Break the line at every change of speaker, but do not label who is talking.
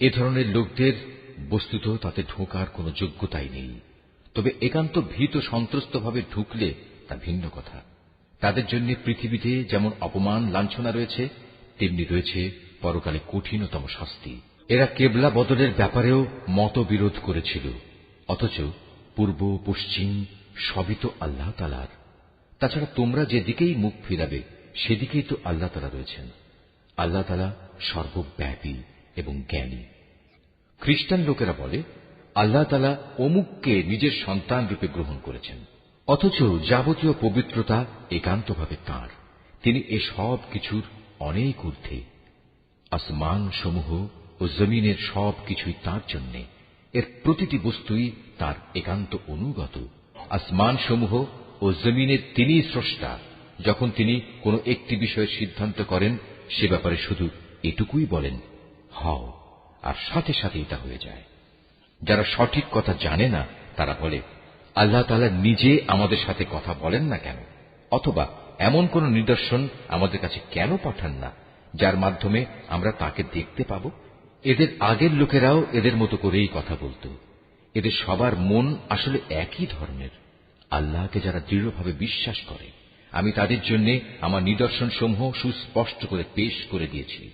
এ ধরনের লোকদের বস্তুত তাতে ঢোকার কোনো যোগ্যতাই নেই। তবে একান্ত ভীত সন্ত্রস্তভাবে ঢুকলে তা ভিন্ন কথা। তাদের জন্য পৃথিবীতে যেমন অপমান, লাঞ্ছনা রয়েছে, তেমনি রয়েছে পরকালে কঠিনতম শাস্তি। এরা কেবলা বদলের ব্যাপারেও মতবিরোধ করেছিল, অথচ পূর্ব, পশ্চিম সবই তো আল্লাহ তালার তাছাড়া তোমরা যেদিকেই মুখ ফিরাবে, সেদিকেই তো আল্লাহ তালা রয়েছেন। আল্লাহ তালা সর্বব্যাপী। এবং জ্ঞানী। খ্রিস্টান লোকেরা বলে, আল্লাহ তালা অমুককে নিজের সন্তান রূপে গ্রহণ করেছেন, অথচ যাবতীয় পবিত্রতা একান্তভাবে তাঁর। তিনি এ সব কিছুর অনেক ঊর্ধ্বে। আসমান সমূহ ও জমিনের সব কিছুই তাঁর জন্যে। এর প্রতিটি বস্তুই তার একান্ত অনুগত। আসমান সমূহ ও জমিনের তিনিই স্রষ্টা। যখন তিনি কোনো একটি বিষয়ের সিদ্ধান্ত করেন, সে ব্যাপারে শুধু এটুকুই বলেন হও, আর সাথে সাথেই তা হয়ে যায়। যারা সঠিক কথা জানে না, তারা বলে, আল্লাহ তালা নিজে আমাদের সাথে কথা বলেন না কেন? অথবা এমন কোন নিদর্শন আমাদের কাছে কেন পাঠান না, যার মাধ্যমে আমরা তাকে দেখতে পাব? এদের আগের লোকেরাও এদের মতো করেই কথা বলত। এদের সবার মন আসলে একই ধরনের আল্লাহকে যারা দৃঢ়ভাবে বিশ্বাস করে, আমি তাদের জন্য আমার নিদর্শন সমূহ সুস্পষ্ট করে পেশ করে দিয়েছি।